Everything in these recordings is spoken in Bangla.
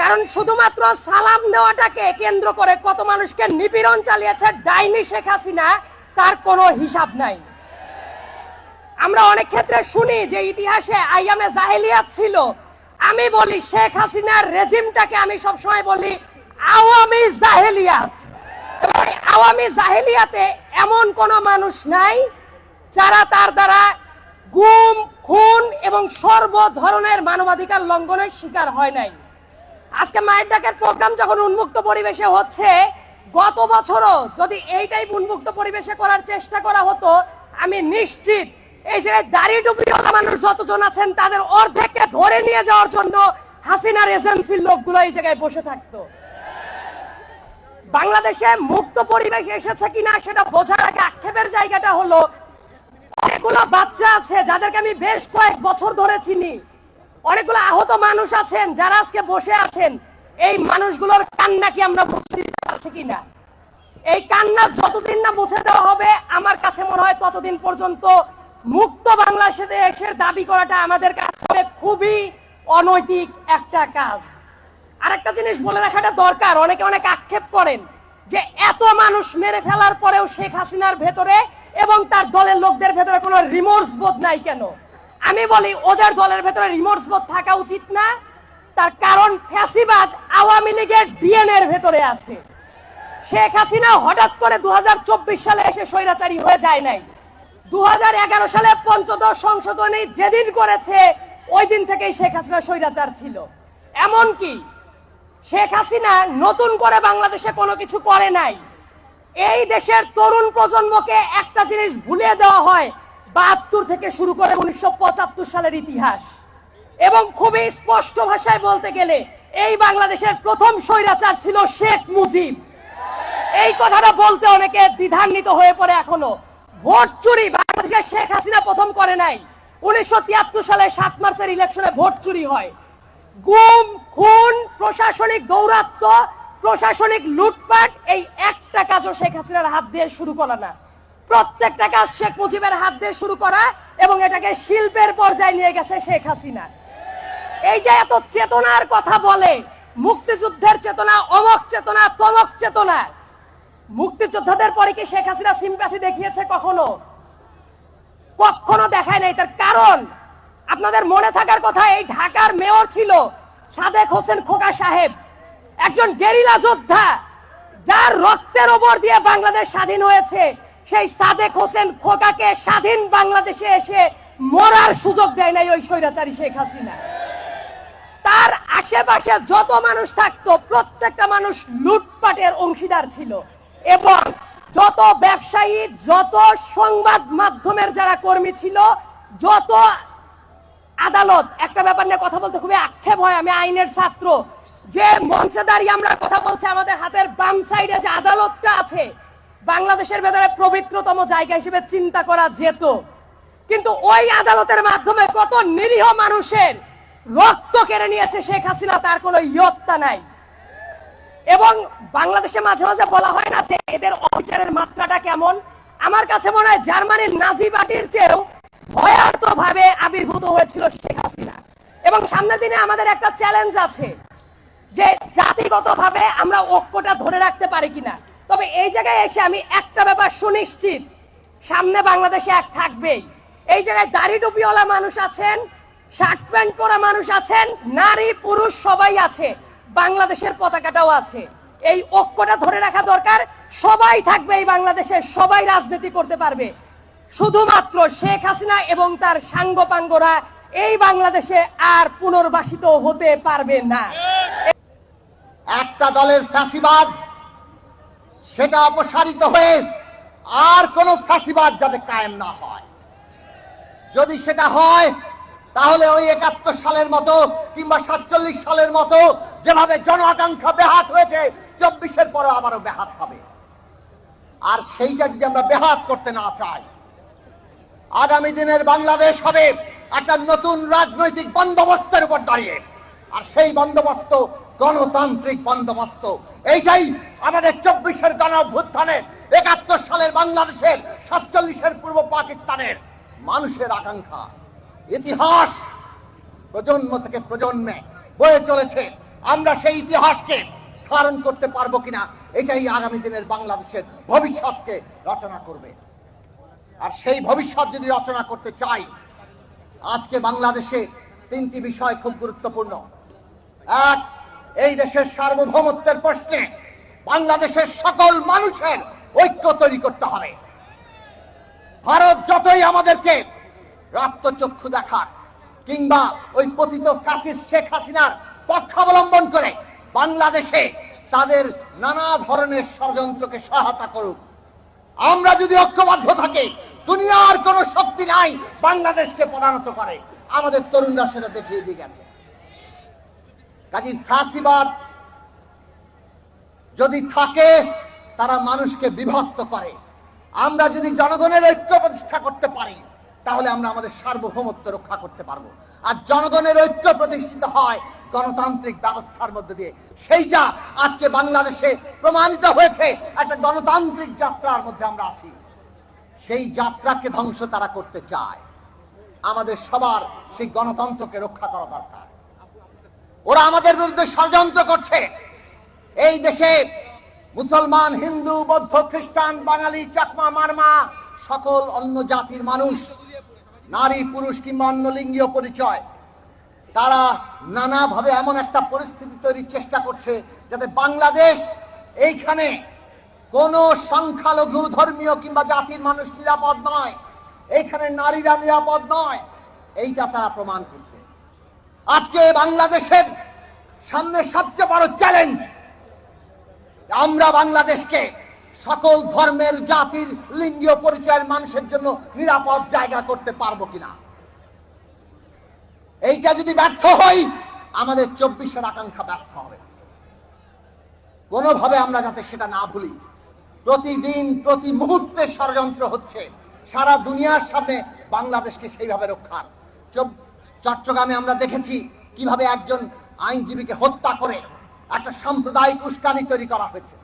কারণ শুধুমাত্র সালাম দেওয়াটাকে কেন্দ্র করে কত মানুষকে নিপীড়ন চালিয়েছে ডাইনি শেখ হাসিনা, তার কোনো হিসাব নাই। আমরা অনেক ক্ষেত্রে শুনি যে ইতিহাসে আইয়ামে জাহেলিয়াত ছিল। আমি বলি শেখ হাসিনার রেজিমটাকে আমি সবসময় বলি আওয়ামী জাহেলিয়াত। আওয়ামী জাহেলিয়াতে এমন কোন মানুষ নাই যারা তার দ্বারা গুম, খুন এবং সর্ব ধরনের মানবাধিকার লঙ্ঘনের শিকার হয় নাই। আজকে মায়ের ডাকের প্রোগ্রাম যখন উন্মুক্ত পরিবেশে হচ্ছে, গত বছরও যদি এইটাই উন্মুক্ত পরিবেশে করার চেষ্টা করা হতো, আমি নিশ্চিত এই যে দাড়ি টুপিওয়ালা মানুষ যতজন আছেন, তাদের অর্ধেককে ধরে নিয়ে যাওয়ার জন্য হাসিনার এজেন্সির লোকগুলো এই জায়গায় বসে থাকতো। বাংলাদেশে মুক্ত পরিবেশ এসেছে কিনা সেটা বোঝার আগে আক্ষেপের জায়গাটা হলো অনেকগুলো বাচ্চা আছে যাদেরকে আমি বেশ কয়েক বছর ধরে চিনি। অনেকগুলো আহত মানুষ আছেন যারা আজকে বসে আছেন। এই মানুষগুলোর কান্না কি আমরা পারছি কিনা? এই কান্না যতদিন না দেওয়া হবে, আমার কাছে মনে হয় ততদিন পর্যন্ত মুক্ত দাবি করাটা আমাদের কাছে খুবই অনৈতিক একটা কাজ। আরেকটা জিনিস বলে রাখাটা দরকার, অনেকে অনেক আক্ষেপ করেন যে এত মানুষ মেরে ফেলার পরেও শেখ হাসিনার ভেতরে এবং তার দলের লোকদের ভেতরে কোনো রিমোর্স বোধ নাই কেন? আমি বলি, ওদের দলের ভেতরে রিমোর্স বোধ থাকা উচিত না। তার কারণ ফ্যাসিবাদ আওয়ামী লীগের ডিএনএ এর ভেতরে আছে। শেখ হাসিনা হঠাৎ করে দু হাজার চব্বিশ সালে এসে স্বৈরাচারী হয়ে যায় নাই। দু হাজার এগারো সালে পঞ্চদশ সংশোধনী যেদিন করেছে, ওই দিন থেকেই শেখ হাসিনা স্বৈরাচার ছিল। এমনকি শেখ হাসিনা নতুন করে বাংলাদেশে কোনো কিছু করে নাই। এই দেশের তরুণ প্রজন্মকে একটা জিনিস ভুলে দেওয়া হয়, বাহাত্তর থেকে শুরু করে উনিশশো পঁচাত্তর সালের ইতিহাস। এবং খুবই স্পষ্ট ভাষায় বলতে গেলে, এই বাংলাদেশের প্রথম স্বৈরাচার ছিল শেখ মুজিব। এই কথাটা বলতে অনেকে দ্বিধান্বিত হয়ে পড়ে এখনও। ভোট চুরি বাংলাদেশে শেখ হাসিনা প্রথম করে নাই। উনিশশো তিয়াত্তর সালে সাত মার্চের ইলেকশনে ভোট চুরি হয়। গুম, খুন, প্রশাসনিক দৌরাত্ম প্রশাসনিক লুটপাট এই একটা কাজও শেখ হাসিনার হাত দিয়ে শুরু করা না। প্রত্যেকটা কাজ শেখ মুজিবের হাত দিয়ে শুরু করা এবং এটাকে শিল্পের পর্যায়ে নিয়ে গেছে শেখ হাসিনা। এই যে এত চেতনার কথা বলে, মুক্তিযুদ্ধের চেতনা, অমক চেতনা, তমক চেতনা, মুক্তিযোদ্ধাদের পরে কি শেখ হাসিনা সিম্প্যাথি দেখিয়েছে কখনো? কখনো দেখায় নাই। তার কারণ, আপনাদের মনে থাকার কথা, এই ঢাকার মেয়র ছিল সাদেক হোসেন খোকা সাহেব। একজন গেরিলা যোদ্ধা, যার রক্তের ওপর দিয়ে বাংলাদেশ স্বাধীন হয়েছে, সেই সাদেক হোসেন খোকাকে স্বাধীন বাংলাদেশে এসে মরার সুযোগ দেয় নাই ওই স্বৈরাচারী শেখ হাসিনা। তার আশেপাশে যত মানুষ থাকতো, প্রত্যেকটা মানুষ লুটপাটের অংশীদার ছিল এবং যত ব্যবসায়ী, যত সংবাদ মাধ্যমের যারা কর্মী ছিল, যত আদালত, একটা ব্যাপার নিয়ে কথা বলতে খুবই আক্ষেপ হয়, আমি আইনের ছাত্র যে মঞ্চে দাঁড়িয়ে আমরা কথা বলছি, আমাদের হাতের বাম সাইডে যে আদালতটা আছে, বাংলাদেশের ভেতরে পবিত্রতম জায়গা হিসেবে চিন্তা করা যেত। কিন্তু ওই আদালতের মাধ্যমে কত নিরীহ মানুষের রক্ত কেড়ে নিয়েছে শেখ হাসিনা, তার কোনো ইয়ত্তা নাই। এবং বাংলাদেশে মাঝে মাঝে বলা হয় না যে এদের অবিচারের মাত্রাটা কেমন। আমার কাছে মনে হয় জার্মানির নাজি পার্টির চেয়েও ভয়ার্থ ভাবে আবির্ভূত হয়েছিল শেখ হাসিনা। এবং সামনের দিনে আমাদের একটা চ্যালেঞ্জ আছে। যে জাতিগতভাবে আমরা ঐক্যটা ধরে রাখতে পারি কিনা। তবে এই জায়গায় এসে আমি একটা ব্যাপার সুনিশ্চিত, সামনে বাংলাদেশে এক থাকবেই। এই জায়গায় দাড়ি টুপিওয়ালা মানুষ আছেন, শার্ট প্যান্ট পরা মানুষ আছেন, নারী, পুরুষ সবাই আছে, বাংলাদেশের পতাকাটাও আছে। এই ঐক্যটা ধরে রাখা দরকার, সবাই থাকবে এই বাংলাদেশে, সবাই রাজনীতি করতে পারবে। শুধুমাত্র শেখ হাসিনা এবং তার সাঙ্গপাঙ্গরা এই বাংলাদেশে আর পুনর্বাসিত হতে পারবে না। একটা দলের ফ্যাসিবাদ, সেটা অপসারিত হয়ে আর কোনো ফ্যাসিবাদ যাতে কায়েম না হয়। যদি সেটা হয়, তাহলে ওই একাত্তর সালের মতো কিংবা সাতচল্লিশ সালের মতো যেভাবে জন আকাঙ্ক্ষা বেহাত হয়েছে, চব্বিশের পরে আবারও বেহাত হবে। আর সেইটা যদি আমরা বেহাত করতে না চাই, আগামী দিনের বাংলাদেশ হবে একটা নতুন রাজনৈতিক বন্দোবস্তের উপর দাঁড়িয়ে। আর সেই বন্দোবস্ত গণতান্ত্রিক বন্দোবস্ত। এইটাই আমাদের চব্বিশের গণ অভ্যুত্থানের একাত্তর সালের বাংলাদেশের, সাতচল্লিশের পূর্ব পাকিস্তানের মানুষের আকাঙ্ক্ষা। ইতিহাস প্রজন্ম থেকে প্রজন্মে বয়ে চলেছে। আমরা সেই ইতিহাসকে ধারণ করতে পারব কিনা, এটাই আগামী দিনের বাংলাদেশের ভবিষ্যৎকে রচনা করবে। আর সেই ভবিষ্যৎ যদি রচনা করতে চাই, আজকে বাংলাদেশে তিনটি বিষয় খুব গুরুত্বপূর্ণ। এক এই দেশের সার্বভৌমত্বের প্রশ্নে বাংলাদেশের সকল মানুষের ঐক্য তৈরি করতে হবে। ভারত যতই আমাদেরকে রক্তচক্ষু দেখাক কিংবা ওই পতিত ফ্যাসিস্ট শেখ হাসিনার পক্ষাবলম্বন করে বাংলাদেশে তাদের নানা ধরনের ষড়যন্ত্রকে সহায়তা করুক। আমরা যদি ঐক্যবদ্ধ থাকি, দুনিয়ার কোন শক্তি নাই বাংলাদেশকে পদানত করে। আমাদের তরুণরা সেটা দেখিয়ে দিয়ে গেছে। কাজী ফাঁসিবাদ যদি থাকে, তারা মানুষকে বিভক্ত করে। আমরা যদি জনগণের ঐক্য প্রতিষ্ঠা করতে পারি, তাহলে আমরা আমাদের সার্বভৌমত্ব রক্ষা করতে পারব। আর জনগণের ঐক্য প্রতিষ্ঠিত হয় গণতান্ত্রিক ব্যবস্থার মধ্যে দিয়ে। সেইটা আজকে বাংলাদেশে প্রমাণিত হয়েছে, একটা গণতান্ত্রিক যাত্রার মধ্যে আমরা আছি। সেই যাত্রাকে ধ্বংস তারা করতে চায়। আমাদের সবার সেই গণতন্ত্রকে রক্ষা করা দরকার। ওরা আমাদের বিরুদ্ধে ষড়যন্ত্র করছে। এই দেশে মুসলমান, হিন্দু, বৌদ্ধ, খ্রিস্টান, বাঙালি, চাকমা, মারমা, সকল অন্য জাতির মানুষ, নারী, পুরুষ কিংবা অন্য লিঙ্গীয় পরিচয়, তারা নানাভাবে এমন একটা পরিস্থিতি তৈরির চেষ্টা করছে যাতে বাংলাদেশ এইখানে কোন সংখ্যালঘু, ধর্মীয় কিংবা জাতির মানুষ নিরাপদ নয়। এইখানে নারীরা নিরাপদ নয়। এইটা তারা প্রমাণ করছে। আজকে বাংলাদেশের সামনে সবচেয়ে বড় চ্যালেঞ্জ আমরা বাংলাদেশকে সকল ধর্মের, জাতির লিঙ্গীয় পরিচয়ের মানুষের জন্য নিরাপদ জায়গা করতে পারব কিনা? এইটা যদি ব্যর্থ হই, আমাদের চব্বিশের আকাঙ্ক্ষা ব্যর্থ হবে। কোনোভাবে আমরা যাতে সেটা না ভুলি। প্রতিদিন, প্রতি মুহূর্তে ষড়যন্ত্র হচ্ছে। সারা দুনিয়ার সামনে বাংলাদেশকে সেইভাবে রক্ষার। চট্টগ্রামে আমরা দেখেছি কীভাবে একজন আইনজীবীকে হত্যা করে একটা সাম্প্রদায়িক উস্কানি তৈরি করা হয়েছে।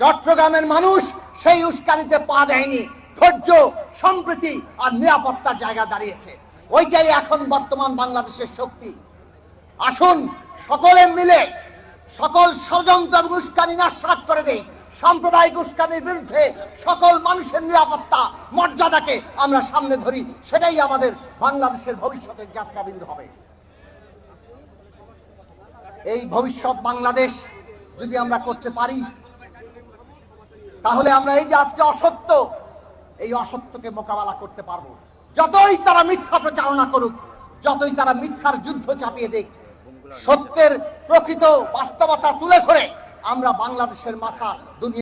চট্টগ্রামের মানুষ সেই উস্কানিতে পা দেয়নি, ধৈর্য, সম্প্রীতি আর নিরাপত্তার জায়গা দাঁড়িয়েছে। ওইটাই এখন বর্তমান বাংলাদেশের শক্তি। আসুন সকলে মিলে সকল ষড়যন্ত্র উস্কানি নাশাত করে দেই। সাম্প্রদায়িক উস্কানির বিরুদ্ধে সকল মানুষের নিরাপত্তা, মর্যাদাকে আমরা সামনে ধরি, সেটাই আমাদের বাংলাদেশের ভবিষ্যতের যাত্রাবিন্দু হবে। এই ভবিষ্যৎ বাংলাদেশ যদি আমরা করতে পারি, তাহলে আমরা এই যে আজকে অসত্য, এই অসত্যকে মোকাবেলা করতে পারব। যতই তারা মিথ্যা প্রচারণা করুক, যতই তারা মিথ্যার যুদ্ধ চাপিয়ে দেখ সত্যের প্রকৃত বাস্তবতা তুলে ধরে আমরা বাংলাদেশের মাথা দুনিয়া